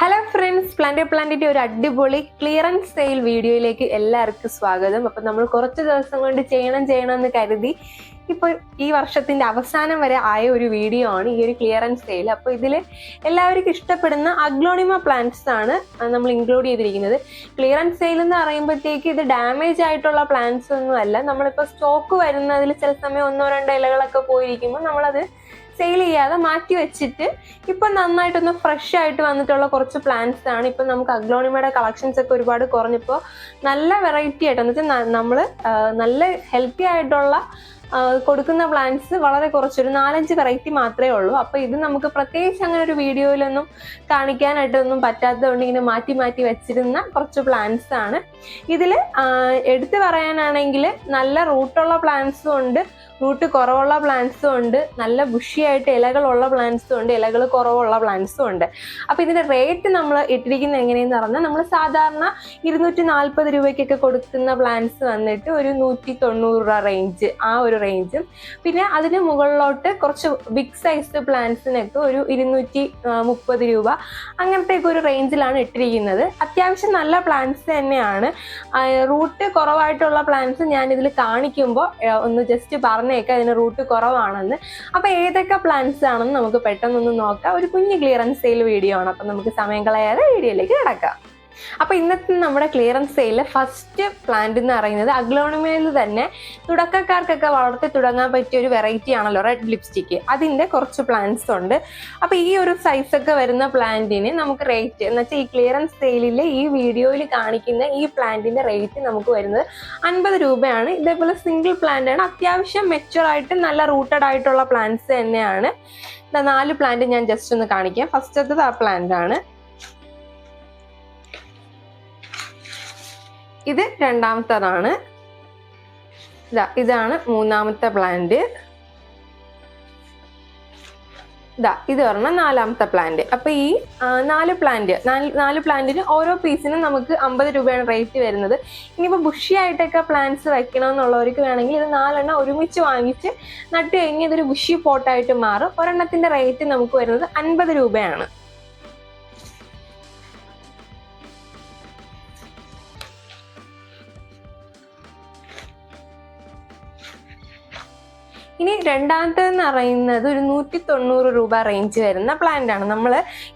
Hello friends plant പ്ലാന്റിന്റെ ഒരു അടിപൊളി ക്ലിയറൻസ് സെയിൽ വീഡിയോയിലേക്ക് എല്ലാവർക്കും സ്വാഗതം. അപ്പൊ നമ്മൾ കുറച്ച് ദിവസം കൊണ്ട് ചെയ്യണം ചെയ്യണം എന്ന് കരുതി ഇപ്പൊ ഈ വർഷത്തിന്റെ അവസാനം വരെ ആയ ഒരു വീഡിയോ ആണ് ഈ ഒരു ക്ലിയറൻസ് സെയിൽ അപ്പൊ ഇതിൽ എല്ലാവർക്കും ഇഷ്ടപ്പെടുന്ന അഗ്ലോണിമ പ്ലാന്റ്സ് ആണ് നമ്മൾ ഇൻക്ലൂഡ് ചെയ്തിരിക്കുന്നത്. ക്ലിയറൻസ് സെയിൽ എന്ന് പറയുമ്പോഴത്തേക്ക് ഇത് ഡാമേജ് ആയിട്ടുള്ള പ്ലാന്റ്സ് ഒന്നും അല്ല. നമ്മളിപ്പോൾ സ്റ്റോക്ക് വരുന്നതിൽ ചില സമയം ഒന്നോ രണ്ടോ ഇലകളൊക്കെ പോയിരിക്കുമ്പോൾ നമ്മളത് സെയിൽ ചെയ്യാതെ മാറ്റി വെച്ചിട്ട് ഇപ്പൊ നന്നായിട്ടൊന്ന് ഫ്രഷ് ആയിട്ട് വന്നിട്ടുള്ള കുറച്ച് പ്ലാന്റ്സ് ആണ്. ഇപ്പൊ നമുക്ക് അഗ്ലോണിമയുടെ കളക്ഷൻസ് ഒക്കെ ഒരുപാട് കുറഞ്ഞപ്പോൾ നല്ല വെറൈറ്റി ആയിട്ട് എന്ന് വെച്ചാൽ നമ്മൾ നല്ല ഹെൽത്തി ആയിട്ടുള്ള കൊടുക്കുന്ന പ്ലാന്റ്സ് വളരെ കുറച്ചൊരു നാലഞ്ച് വെറൈറ്റി മാത്രമേ ഉള്ളൂ. അപ്പൊ ഇത് നമുക്ക് പ്രത്യേകിച്ച് അങ്ങനെ ഒരു വീഡിയോയിലൊന്നും കാണിക്കാനായിട്ടൊന്നും പറ്റാത്തതുകൊണ്ട് ഇങ്ങനെ മാറ്റി മാറ്റി വെച്ചിരുന്ന കുറച്ച് പ്ലാന്റ്സ് ആണ്. ഇതിൽ എടുത്തു പറയാനാണെങ്കിൽ നല്ല റൂട്ടുള്ള പ്ലാന്റ്സും ഉണ്ട്. റൂട്ട് കുറവുള്ള പ്ലാന്റ്സും ഉണ്ട്. നല്ല ബുഷിയായിട്ട് ഇലകളുള്ള പ്ലാന്റ്സും ഉണ്ട്. ഇലകൾ കുറവുള്ള പ്ലാന്റ്സും ഉണ്ട്. അപ്പോൾ ഇതിന്റെ റേറ്റ് നമ്മൾ ഇട്ടിരിക്കുന്നത് എങ്ങനെയെന്ന് പറഞ്ഞാൽ നമ്മൾ സാധാരണ ഇരുന്നൂറ്റി നാൽപ്പത് രൂപയ്ക്കൊക്കെ കൊടുക്കുന്ന പ്ലാന്റ്സ് വന്നിട്ട് ഒരു നൂറ്റി തൊണ്ണൂറ് രൂപ റേഞ്ച് ആ ഒരു റേഞ്ചും പിന്നെ അതിന് മുകളിലോട്ട് കുറച്ച് ബിഗ് സൈസ് പ്ലാന്റ്സിനൊക്കെ ഒരു ഇരുന്നൂറ്റി മുപ്പത് രൂപ അങ്ങനത്തെയൊക്കെ ഒരു റേഞ്ചിലാണ് ഇട്ടിരിക്കുന്നത്. അത്യാവശ്യം നല്ല പ്ലാന്റ്സ് തന്നെയാണ്. റൂട്ട് കുറവായിട്ടുള്ള പ്ലാന്റ്സ് ഞാൻ ഇതിൽ കാണിക്കുമ്പോൾ ഒന്ന് ജസ്റ്റ് പറഞ്ഞേക്കാം അതിന് റൂട്ട് കുറവാണെന്ന്. അപ്പൊ ഏതൊക്കെ പ്ലാന്റ്സ് ആണെന്ന് നമുക്ക് പെട്ടെന്നൊന്ന് നോക്കാം. ഒരു കുഞ്ഞ് ക്ലിയറൻസ് സെയിൽ വീഡിയോ ആണ്. അപ്പൊ നമുക്ക് സമയം കളയാതെ വീഡിയോയിലേക്ക് കിടക്കാം. അപ്പൊ ഇന്നത്തെ നമ്മുടെ ക്ലിയറൻസ് സെയിലിൽ ഫസ്റ്റ് പ്ലാന്റ് എന്ന് പറയുന്നത് അഗ്ലോണിമയിൽ തന്നെ തുടക്കക്കാർക്കൊക്കെ വളർത്തി തുടങ്ങാൻ പറ്റിയ ഒരു വെറൈറ്റി ആണല്ലോ റെഡ് ലിപ്സ്റ്റിക്ക് അതിന്റെ കുറച്ച് പ്ലാന്റ്സ് ഉണ്ട്. അപ്പോൾ ഈ ഒരു സൈസ് ഒക്കെ വരുന്ന പ്ലാന്റിന് നമുക്ക് റേറ്റ് എന്ന് വെച്ചാൽ ഈ ക്ലിയറൻസ് സെയിലിലെ ഈ വീഡിയോയിൽ കാണിക്കുന്ന ഈ പ്ലാന്റിന്റെ റേറ്റ് നമുക്ക് വരുന്നത് അൻപത് രൂപയാണ്. ഇതേപോലെ സിംഗിൾ പ്ലാന്റ് ആണ്. അത്യാവശ്യം മെച്ചുവർ ആയിട്ട് നല്ല റൂട്ടഡ് ആയിട്ടുള്ള പ്ലാന്റ്സ് തന്നെയാണ്. നാല് പ്ലാന്റ് ഞാൻ ജസ്റ്റ് ഒന്ന് കാണിക്കാം. ഫസ്റ്റത്തത് ആ പ്ലാന്റ് ആണ്. ഇത് രണ്ടാമത്തതാണ്. ഇതാ ഇതാണ് മൂന്നാമത്തെ പ്ലാന്റ് ഇതാ ഇത് പറഞ്ഞാൽ നാലാമത്തെ പ്ലാന്റ് അപ്പൊ ഈ നാല് പ്ലാന്റ് നാല് പ്ലാന്റിന് ഓരോ പീസിനും നമുക്ക് അമ്പത് രൂപയാണ് റേറ്റ് വരുന്നത്. ഇനിയിപ്പോൾ ബുഷി ആയിട്ടൊക്കെ പ്ലാന്റ്സ് വെക്കണമെന്നുള്ളവർക്ക് വേണമെങ്കിൽ ഇത് നാലെണ്ണം ഒരുമിച്ച് വാങ്ങിച്ച് നട്ട് കഴിഞ്ഞ് ഇതൊരു ബുഷി പോട്ടായിട്ട് മാറും. ഒരെണ്ണത്തിന്റെ റേറ്റ് നമുക്ക് വരുന്നത് അൻപത് രൂപയാണ്. ഇനി രണ്ടാമത്തേന്ന് പറയുന്നത് ഒരു നൂറ്റി തൊണ്ണൂറ് രൂപ റേഞ്ച് വരുന്ന പ്ലാന്റ് ആണ്. നമ്മൾ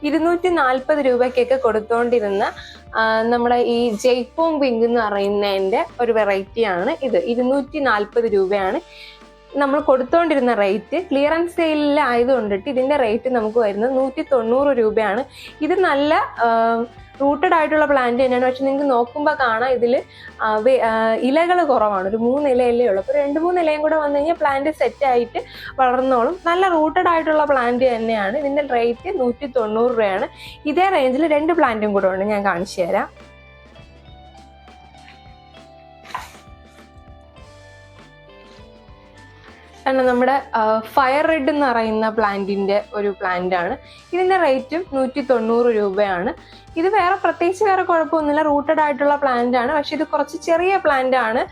ഇരുന്നൂറ്റി നാൽപ്പത് രൂപയ്ക്കൊക്കെ കൊടുത്തോണ്ടിരുന്ന നമ്മുടെ ഈ ജയ്പോങ് പിങ്ക് എന്ന് പറയുന്നതിന്റെ ഒരു വെറൈറ്റി ആണ് ഇത്. ഇരുന്നൂറ്റി നാൽപ്പത് രൂപയാണ് നമ്മൾ കൊടുത്തോണ്ടിരുന്ന റേറ്റ് ക്ലിയറൻസ് സെയിലിൽ ആയതുകൊണ്ടിട്ട് ഇതിന്റെ റേറ്റ് നമുക്ക് വരുന്നത് നൂറ്റി തൊണ്ണൂറ് രൂപയാണ്. ഇത് നല്ല റൂട്ടഡ് ആയിട്ടുള്ള പ്ലാന്റ് തന്നെയാണ്. പക്ഷെ നിങ്ങൾക്ക് നോക്കുമ്പോൾ കാണാം ഇതിൽ ഇലകൾ കുറവാണ്. ഒരു മൂന്ന് ഇലയല്ലേ ഉള്ളൂ. അപ്പോൾ രണ്ട് മൂന്ന് ഇലയും കൂടെ വന്നു കഴിഞ്ഞാൽ പ്ലാന്റ് സെറ്റ് ആയിട്ട് വളർന്നോളും. നല്ല റൂട്ടഡ് ആയിട്ടുള്ള പ്ലാന്റ് തന്നെയാണ്. ഇതിന്റെ റേറ്റ് നൂറ്റി തൊണ്ണൂറ് രൂപയാണ്. ഇതേ റേഞ്ചിൽ രണ്ട് പ്ലാന്റും കൂടെ ഉണ്ട്. ഞാൻ കാണിച്ചു തരാം. കാരണം നമ്മുടെ ഫയർ റെഡ് എന്ന് പറയുന്ന പ്ലാന്റിന്റെ ഒരു പ്ലാന്റ് ആണ്. ഇതിന്റെ റേറ്റും നൂറ്റി തൊണ്ണൂറ് രൂപയാണ്. ഇത് വേറെ പ്രത്യേകിച്ച് വേറെ കുഴപ്പമൊന്നുമില്ല. റൂട്ടഡ് ആയിട്ടുള്ള പ്ലാന്റ് ആണ്. പക്ഷെ ഇത് കുറച്ച് ചെറിയ പ്ലാന്റ് ആണ്.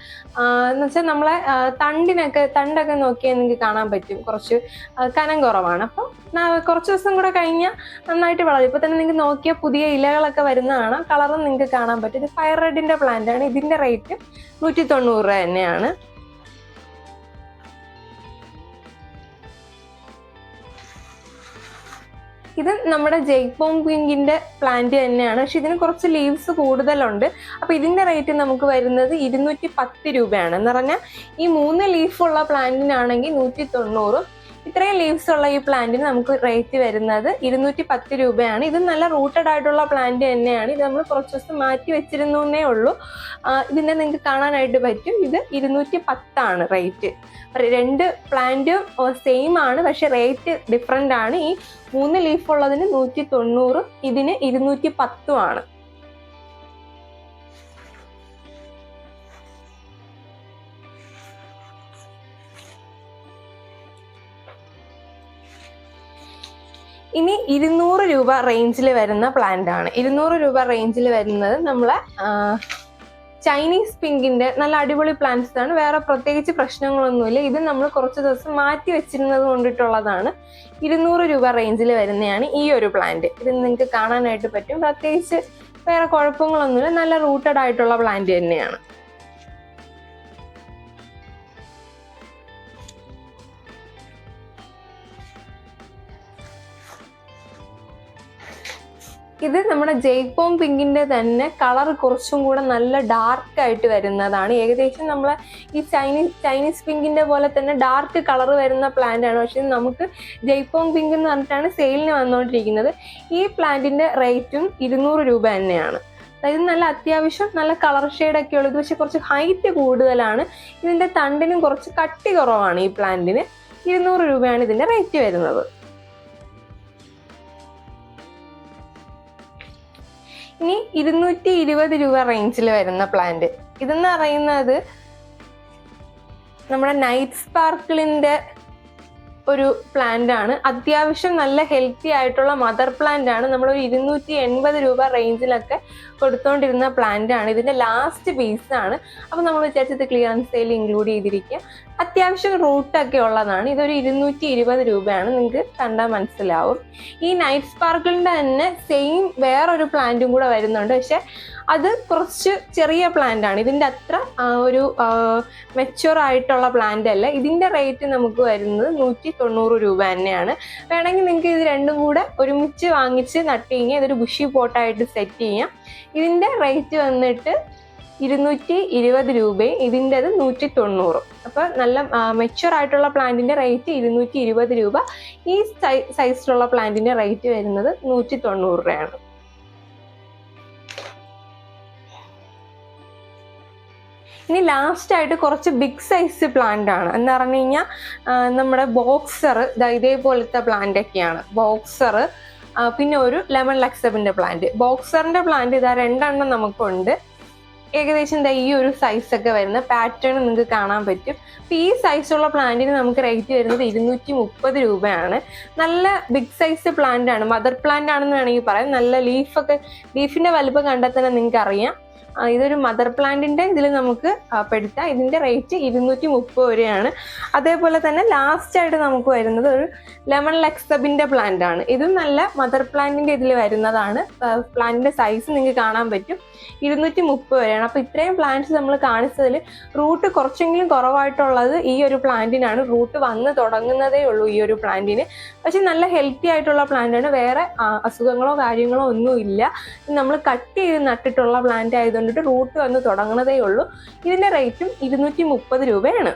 എന്ന് വെച്ചാൽ നമ്മളെ തണ്ടിനൊക്കെ തണ്ടൊക്കെ നോക്കിയാൽ നിങ്ങൾക്ക് കാണാൻ പറ്റും. കുറച്ച് കനം കുറവാണ്. അപ്പം കുറച്ച് ദിവസം കൂടെ കഴിഞ്ഞാൽ നന്നായിട്ട് വളരും. ഇപ്പൊ തന്നെ നിങ്ങൾക്ക് നോക്കിയാൽ പുതിയ ഇലകളൊക്കെ വരുന്നതാണ് കളറും നിങ്ങൾക്ക് കാണാൻ പറ്റും. ഇത് ഫയർ റെഡിന്റെ പ്ലാന്റ് ആണ്. ഇതിന്റെ റേറ്റ് നൂറ്റി തൊണ്ണൂറ് രൂപ തന്നെയാണ്. ഇത് നമ്മുടെ ജയ്പോം പിങ്കിന്റെ പ്ലാന്റ് തന്നെയാണ്. പക്ഷെ ഇതിന് കുറച്ച് ലീവ്സ് കൂടുതലുണ്ട്. അപ്പോൾ ഇതിന്റെ റേറ്റ് നമുക്ക് വരുന്നത് ഇരുന്നൂറ്റി പത്ത് രൂപയാണ്. എന്ന് പറഞ്ഞാൽ ഈ മൂന്ന് ലീഫുള്ള പ്ലാന്റിനാണെങ്കിൽ നൂറ്റി തൊണ്ണൂറും ഇത്രയും ലീവ്സ് ഉള്ള ഈ പ്ലാന്റിന് നമുക്ക് റേറ്റ് വരുന്നത് ഇരുന്നൂറ്റി പത്ത് രൂപയാണ്. ഇത് നല്ല റൂട്ടഡ് ആയിട്ടുള്ള പ്ലാന്റ് തന്നെയാണ്. ഇത് നമ്മൾ കുറച്ച് ദിവസം മാറ്റി വെച്ചിരുന്നു എന്നേ ഉള്ളൂ ഇതിനെ നിങ്ങൾക്ക് കാണാനായിട്ട് പറ്റും. ഇത് ഇരുന്നൂറ്റി പത്താണ് റേറ്റ് രണ്ട് പ്ലാന്റും സെയിം ആണ് പക്ഷെ റേറ്റ് ഡിഫറെന്റ് ആണ്. ഈ മൂന്ന് ലീഫ് ഉള്ളതിന് നൂറ്റി തൊണ്ണൂറും ഇതിന് ഇരുന്നൂറ്റി പത്തും ആണ്. ഇനി ഇരുന്നൂറ് രൂപ റേഞ്ചിൽ വരുന്ന പ്ലാന്റ് ആണ്. ഇരുന്നൂറ് രൂപ റേഞ്ചിൽ വരുന്നത് നമ്മളെ ചൈനീസ് പിങ്കിന്റെ നല്ല അടിപൊളി പ്ലാന്റ്സ് ആണ്. വേറെ പ്രത്യേകിച്ച് പ്രശ്നങ്ങളൊന്നുമില്ല. ഇത് നമ്മൾ കുറച്ച് ദിവസം മാറ്റി വെച്ചിരുന്നത് കൊണ്ടിട്ടുള്ളതാണ്. ഇരുന്നൂറ് രൂപ റേഞ്ചിൽ വരുന്നതാണ് ഈ ഒരു പ്ലാന്റ് ഇത് നിങ്ങൾക്ക് കാണാനായിട്ട് പറ്റും. പ്രത്യേകിച്ച് വേറെ കുഴപ്പങ്ങളൊന്നുമില്ല. നല്ല റൂട്ടഡ് ആയിട്ടുള്ള പ്ലാന്റ് തന്നെയാണ്. ഇത് നമ്മുടെ ജയ്പോം പിങ്കിന്റെ തന്നെ കളർ കുറച്ചും കൂടെ നല്ല ഡാർക്ക് ആയിട്ട് വരുന്നതാണ്. ഏകദേശം നമ്മൾ ഈ ചൈനീസ് ചൈനീസ് പിങ്കിന്റെ പോലെ തന്നെ ഡാർക്ക് കളർ വരുന്ന പ്ലാന്റ് ആണ്. പക്ഷേ നമുക്ക് ജയ്പോങ് പിങ്ക് എന്ന് പറഞ്ഞിട്ടാണ് സെയിലിന് വന്നുകൊണ്ടിരിക്കുന്നത് ഈ പ്ലാന്റിന്റെ റേറ്റും ഇരുന്നൂറ് രൂപ തന്നെയാണ്. അതായത് നല്ല അത്യാവശ്യം നല്ല കളർ ഷെയ്ഡൊക്കെ ഉള്ളത്. പക്ഷെ കുറച്ച് ഹൈറ്റ് കൂടുതലാണ്. ഇതിന്റെ തണ്ടിനും കുറച്ച് കട്ടി കുറവാണ് ഈ പ്ലാന്റിന് ഇരുന്നൂറ് രൂപയാണ് ഇതിന്റെ റേറ്റ് വരുന്നത്. ഇനി ഇരുന്നൂറ്റി ഇരുപത് രൂപ റേഞ്ചിൽ വരുന്ന പ്ലാന്റ് ഇതെന്ന് പറയുന്നത് നമ്മുടെ നൈറ്റ് സ്പാർക്കിളിന്റെ ഒരു പ്ലാന്റ് ആണ്. അത്യാവശ്യം നല്ല ഹെൽത്തി ആയിട്ടുള്ള മദർ പ്ലാന്റ് ആണ്. നമ്മൾ ഒരു ഇരുന്നൂറ്റി എൺപത് രൂപ റേഞ്ചിലൊക്കെ കൊടുത്തോണ്ടിരുന്ന പ്ലാന്റ് ആണ്. ഇതിന്റെ ലാസ്റ്റ് പീസ് ആണ്. അപ്പൊ നമ്മൾ വിചാരിച്ചത് ക്ലിയറൻസ് സെയിൽ ഇൻക്ലൂഡ് ചെയ്തിരിക്കുക അത്യാവശ്യം റൂട്ടൊക്കെ ഉള്ളതാണ്. ഇതൊരു ഇരുന്നൂറ്റി ഇരുപത് രൂപയാണ്. നിങ്ങൾക്ക് കണ്ടാൽ മനസ്സിലാവും. ഈ നൈറ്റ് സ്പാർക്കിളിന്റെ തന്നെ സെയിം വേറൊരു പ്ലാന്റും കൂടെ വരുന്നുണ്ട്. പക്ഷെ അത് കുറച്ച് ചെറിയ പ്ലാന്റ് ആണ്. ഇതിന്റെ അത്ര ഒരു മെച്ചുവർ ആയിട്ടുള്ള പ്ലാന്റ് അല്ല. ഇതിന്റെ റേറ്റ് നമുക്ക് വരുന്നത് നൂറ്റി തൊണ്ണൂറ് രൂപ തന്നെയാണ്. വേണമെങ്കിൽ നിങ്ങൾക്ക് ഇത് രണ്ടും കൂടെ ഒരുമിച്ച് വാങ്ങിച്ച് നട്ട് കഴിഞ്ഞാൽ ഇതൊരു ബുഷി പോട്ടായിട്ട് സെറ്റ് ചെയ്യാം. ഇതിന്റെ റേറ്റ് വന്നിട്ട് ഇരുന്നൂറ്റി ഇരുപത് രൂപയും ഇതിന്റെത് നൂറ്റി തൊണ്ണൂറും അപ്പോൾ നല്ല മെച്ചുവർ ആയിട്ടുള്ള പ്ലാന്റിന്റെ റേറ്റ് ഇരുന്നൂറ്റി ഇരുപത് രൂപ. ഈ സൈസിലുള്ള പ്ലാന്റിന്റെ റേറ്റ് വരുന്നത് നൂറ്റി തൊണ്ണൂറ് രൂപയാണ്. ഇനി ലാസ്റ്റ് ആയിട്ട് കുറച്ച് ബിഗ് സൈസ് പ്ലാന്റ് ആണ്. എന്ന് പറഞ്ഞു കഴിഞ്ഞാൽ നമ്മുടെ ബോക്സർ ഇതേപോലത്തെ പ്ലാന്റ് ഒക്കെയാണ്. ബോക്സർ പിന്നെ ഒരു ലെമൺ ലക്സബിന്റെ പ്ലാന്റ് ബോക്സറിന്റെ പ്ലാന്റ് ഇതാ രണ്ടെണ്ണം നമുക്കുണ്ട്. ഏകദേശം എന്താ ഈ ഒരു സൈസ് ഒക്കെ വരുന്ന പാറ്റേൺ നിങ്ങൾക്ക് കാണാൻ പറ്റും. അപ്പൊ ഈ സൈസുള്ള പ്ലാന്റിന് നമുക്ക് റേറ്റ് വരുന്നത് ഇരുന്നൂറ്റി മുപ്പത് രൂപയാണ്. നല്ല ബിഗ് സൈസ് പ്ലാന്റ് ആണ്. മദർ പ്ലാന്റ് ആണെന്ന് വേണമെങ്കിൽ പറയാം. നല്ല ലീഫൊക്കെ ലീഫിന്റെ വലുപ്പം കണ്ടാൽ തന്നെ നിങ്ങൾക്ക് അറിയാം ഇതൊരു മദർ പ്ലാന്റിന്റെ ഇതിൽ നമുക്ക് പെടുത്താം. ഇതിന്റെ റേറ്റ് ഇരുന്നൂറ്റി മുപ്പത് രൂപയാണ് അതേപോലെ തന്നെ ലാസ്റ്റ് ആയിട്ട് നമുക്ക് വരുന്നത് ഒരു ലെമൺ ലെക്സബിന്റെ പ്ലാന്റ് ആണ്. ഇതും നല്ല മദർ പ്ലാന്റിന്റെ ഇതിൽ വരുന്നതാണ്. പ്ലാന്റിന്റെ സൈസ് നിങ്ങൾക്ക് കാണാൻ പറ്റും. ഇരുന്നൂറ്റി മുപ്പത് വരെയാണ്. അപ്പൊ ഇത്രയും പ്ലാന്റ്സ് നമ്മൾ കാണിച്ചതിൽ റൂട്ട് കുറച്ചെങ്കിലും കുറവായിട്ടുള്ളത് ഈ ഒരു പ്ലാന്റിനാണ് റൂട്ട് വന്ന് തുടങ്ങുന്നതേ ഉള്ളൂ ഈ ഒരു പ്ലാന്റിന് പക്ഷെ നല്ല ഹെൽത്തി ആയിട്ടുള്ള പ്ലാന്റ് ആണ് വേറെ അസുഖങ്ങളോ കാര്യങ്ങളോ ഒന്നും ഇല്ല നമ്മൾ കട്ട് ചെയ്ത് നട്ടിട്ടുള്ള പ്ലാന്റ് ആയതുകൊണ്ടിട്ട് റൂട്ട് വന്ന് തുടങ്ങുന്നതേ ഉള്ളൂ. ഇതിന്റെ റേറ്റും ഇരുന്നൂറ്റി മുപ്പത് രൂപയാണ്.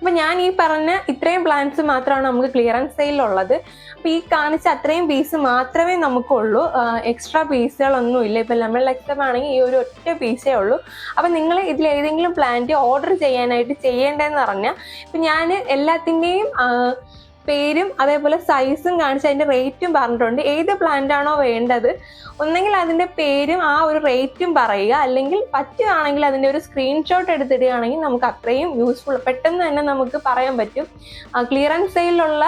അപ്പൊ ഞാൻ ഈ പറഞ്ഞ ഇത്രയും പ്ലാന്റ്സ് മാത്രമാണ് നമുക്ക് ക്ലിയറൻസ് സെയിലുള്ളത് അപ്പൊ ഈ കാണിച്ച അത്രയും പീസ് മാത്രമേ നമുക്കുള്ളൂ. എക്സ്ട്രാ പീസുകളൊന്നും ഇല്ല. ഇപ്പൊ നമ്മൾ ആണെങ്കിൽ ഈ ഒരു ഒറ്റ പീസേ ഉള്ളൂ. അപ്പൊ നിങ്ങൾ ഇതിൽ ഏതെങ്കിലും പ്ലാന്റ് ഓർഡർ ചെയ്യാനായിട്ട് ചെയ്യേണ്ടതെന്ന് പറഞ്ഞാൽ ഇപ്പൊ ഞാൻ എല്ലാത്തിന്റെയും പേരും അതേപോലെ സൈസും കാണിച്ച് അതിന്റെ റേറ്റും പറഞ്ഞിട്ടുണ്ട്. ഏത് പ്ലാന്റ് ആണോ വേണ്ടത് ഒന്നെങ്കിൽ അതിന്റെ പേരും ആ ഒരു റേറ്റും പറയുക. അല്ലെങ്കിൽ പറ്റുകയാണെങ്കിൽ അതിന്റെ ഒരു സ്ക്രീൻഷോട്ട് എടുത്തിടുകയാണെങ്കിൽ നമുക്ക് അത്രയും യൂസ്ഫുൾ പെട്ടെന്ന് തന്നെ നമുക്ക് പറയാൻ പറ്റും. ക്ലിയറൻസ് സെയിലുള്ള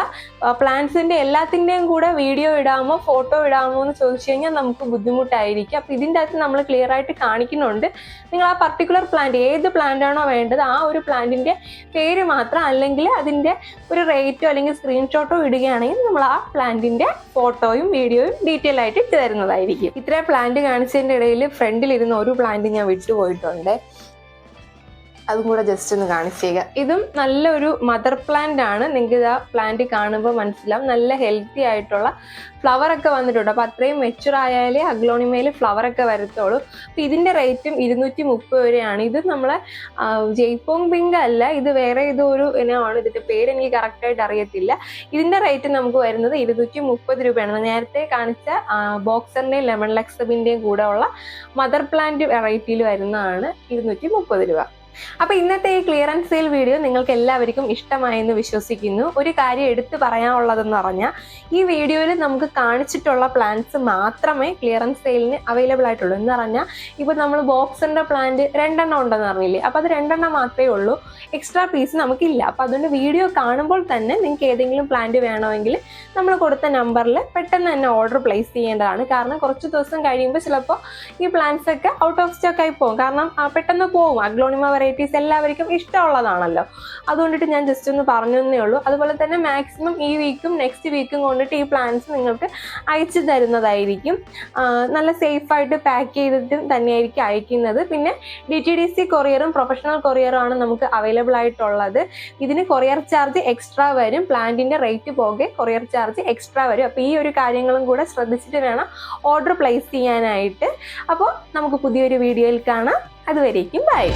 പ്ലാന്റ്സിന്റെ എല്ലാത്തിന്റെയും കൂടെ വീഡിയോ ഇടാമോ ഫോട്ടോ ഇടാമോ എന്ന് ചോദിച്ചു കഴിഞ്ഞാൽ നമുക്ക് ബുദ്ധിമുട്ടായിരിക്കും. അപ്പൊ ഇതിന്റെ അകത്ത് നമ്മൾ ക്ലിയർ ആയിട്ട് കാണിക്കുന്നുണ്ട്. നിങ്ങൾ ആ പർട്ടിക്കുലർ പ്ലാന്റ് ഏത് പ്ലാന്റ് ആണോ വേണ്ടത് ആ ഒരു പ്ലാന്റിന്റെ പേര് മാത്രം അല്ലെങ്കിൽ അതിന്റെ ഒരു റേറ്റോ അല്ലെങ്കിൽ സ്ക്രീൻഷോട്ടോ ഇടുകയാണെങ്കിൽ നമ്മൾ ആ പ്ലാന്റിന്റെ ഫോട്ടോയും വീഡിയോയും ഡീറ്റെയിൽ ആയിട്ട് ഇട്ട് തരുന്നതായിരിക്കും. ഇത്രയും പ്ലാന്റ് കാണിച്ചതിന്റെ ഇടയിൽ ഫ്രണ്ടിൽ ഇരുന്ന ഒരു പ്ലാന്റ് ഞാൻ വിട്ടുപോയിട്ടുണ്ട്. അതും കൂടെ ജസ്റ്റ് ഒന്ന് കാണിച്ചേക്കുക ഇതും നല്ലൊരു മദർ പ്ലാന്റ് ആണ്. നിങ്ങൾക്ക് ഇത് ആ പ്ലാന്റ് കാണുമ്പോൾ മനസ്സിലാവും. നല്ല ഹെൽത്തി ആയിട്ടുള്ള ഫ്ലവർ ഒക്കെ വന്നിട്ടുണ്ട്. അപ്പോൾ അത്രയും മെച്ചുർ ആയാലേ അഗ്ലോണിമയിൽ ഫ്ലവർ ഒക്കെ വരത്തുള്ളൂ. അപ്പം ഇതിന്റെ റേറ്റും ഇരുന്നൂറ്റി മുപ്പത് വരെയാണ്. ഇത് നമ്മളെ ജയ്പോങ് പിങ്ക് അല്ല. ഇത് വേറെ ഏതോ ഒരു ഇനമാണ് ഇതിന്റെ പേര് എനിക്ക് കറക്റ്റായിട്ട് അറിയത്തില്ല. ഇതിന്റെ റേറ്റ് നമുക്ക് വരുന്നത് ഇരുന്നൂറ്റി മുപ്പത് രൂപയാണ്. നേരത്തെ കാണിച്ച ബോക്സറിന്റെയും ലെമൺ ലക്സബിന്റെയും കൂടെ ഉള്ള മദർ പ്ലാന്റ് വെറൈറ്റിയിൽ വരുന്നതാണ് ഇരുന്നൂറ്റി മുപ്പത് രൂപ. അപ്പൊ ഇന്നത്തെ ഈ ക്ലിയറൻസ് സെയിൽ വീഡിയോ നിങ്ങൾക്ക് എല്ലാവർക്കും ഇഷ്ടമായെന്ന് വിശ്വസിക്കുന്നു. ഒരു കാര്യം എടുത്തു പറയാനുള്ളതെന്ന് പറഞ്ഞാൽ ഈ വീഡിയോയിൽ നമുക്ക് കാണിച്ചിട്ടുള്ള പ്ലാന്റ്സ് മാത്രമേ ക്ലിയറൻസ് സെയിലിന് അവൈലബിൾ ആയിട്ടുള്ളൂ. എന്ന് പറഞ്ഞാൽ ഇപ്പൊ നമ്മൾ ബോക്സിന്റെ പ്ലാന്റ് രണ്ടെണ്ണം ഉണ്ടെന്ന് പറഞ്ഞില്ലേ? അപ്പൊ അത് രണ്ടെണ്ണം മാത്രമേ ഉള്ളൂ. എക്സ്ട്രാ പീസ് നമുക്കില്ല. അപ്പോൾ അതുകൊണ്ട് വീഡിയോ കാണുമ്പോൾ തന്നെ നിങ്ങൾക്ക് ഏതെങ്കിലും പ്ലാന്റ് വേണമെങ്കിൽ നമ്മൾ കൊടുത്ത നമ്പറിൽ പെട്ടെന്ന് തന്നെ ഓർഡർ പ്ലേസ് ചെയ്യേണ്ടതാണ്. കാരണം കുറച്ച് ദിവസം കഴിയുമ്പോൾ ചിലപ്പോൾ ഈ പ്ലാന്റ്സ് ഒക്കെ ഔട്ട് ഓഫ് സ്റ്റോക്ക് ആയി പോകും. കാരണം പെട്ടെന്ന് പോകും അഗ്ലോണിമ വെറൈറ്റീസ് എല്ലാവർക്കും ഇഷ്ടമുള്ളതാണല്ലോ. അതുകൊണ്ടിട്ട് ഞാൻ ജസ്റ്റ് ഒന്ന് പറഞ്ഞേ ഉള്ളൂ. അതുപോലെ തന്നെ മാക്സിമം ഈ വീക്കും നെക്സ്റ്റ് വീക്കും കൊണ്ടിട്ട് ഈ പ്ലാന്റ്സ് നിങ്ങൾക്ക് അയച്ചു തരുന്നതായിരിക്കും. നല്ല സേഫായിട്ട് പാക്ക് ചെയ്തിട്ട് തന്നെയായിരിക്കും അയക്കുന്നത്. പിന്നെ ഡി ടി ഡി സി കൊറിയറും പ്രൊഫഷണൽ കൊറിയറും ആണ് നമുക്ക് അവൈലബിൾ ആയിട്ടുള്ളത്. ഇതിന് കൊറിയർ ചാർജ് എക്സ്ട്രാ വരും. പ്ലാന്റിന്റെ റേറ്റ് പോകെ കൊറിയർ ചാർജ് എക്സ്ട്രാ വരും. അപ്പോൾ ഈ ഒരു കാര്യങ്ങളും കൂടെ ശ്രദ്ധിച്ചിട്ട് വേണം ഓർഡർ പ്ലേസ് ചെയ്യാനായിട്ട്. അപ്പോൾ നമുക്ക് പുതിയൊരു വീഡിയോയിൽ കാണാം. അതുവരേക്കും ബൈ